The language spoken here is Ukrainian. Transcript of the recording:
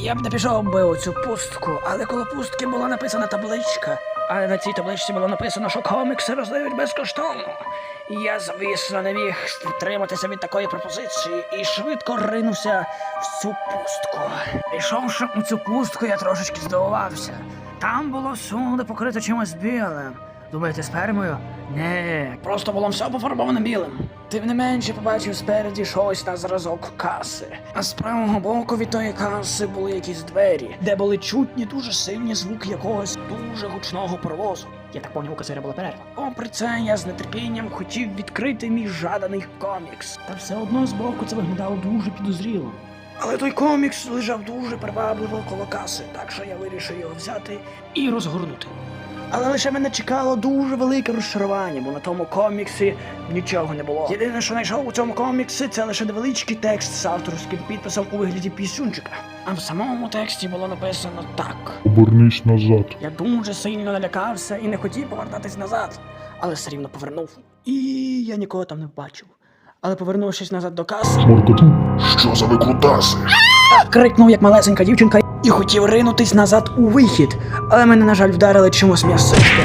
Я б не пішов би у цю пустку, але коло пустки була написана табличка. Але на цій табличці було написано, що комікси роздають безкоштовно. Я, звісно, не міг втриматися від такої пропозиції і швидко ринувся в цю пустку. Пішовши у цю пустку, я трошечки здивувався. Там було всюди покрито чимось білим. Думаєте, спермою? Не, просто було все пофарбоване білим. Тим не менше побачив спереді щось на зразок каси. А з правого боку від тої каси були якісь двері, де були чутні дуже сильні звуки якогось дуже гучного паровозу. Я так поняв, у касира була перерва. Попри це, я з нетерпінням хотів відкрити мій жаданий комікс. Та все одно збоку це виглядало дуже підозріло. Але той комікс лежав дуже привабливо коло каси, так що я вирішив його взяти і розгорнути. Але лише мене чекало дуже велике розчарування, бо на тому коміксі нічого не було. Єдине, що знайшов у цьому коміксі, це лише невеличкий текст з авторським підписом у вигляді пісюнчика. А в самому тексті було написано так. Обернись назад. Я дуже сильно налякався і не хотів повертатись назад, але все рівно повернув. І я нікого там не бачив. Але повернувшись назад до каси, Моркоту. Що за викрутаси? крикнув як малесенька дівчинка і хотів ринутись назад у вихід, але мене, на жаль, вдарили чимось м'ясистим.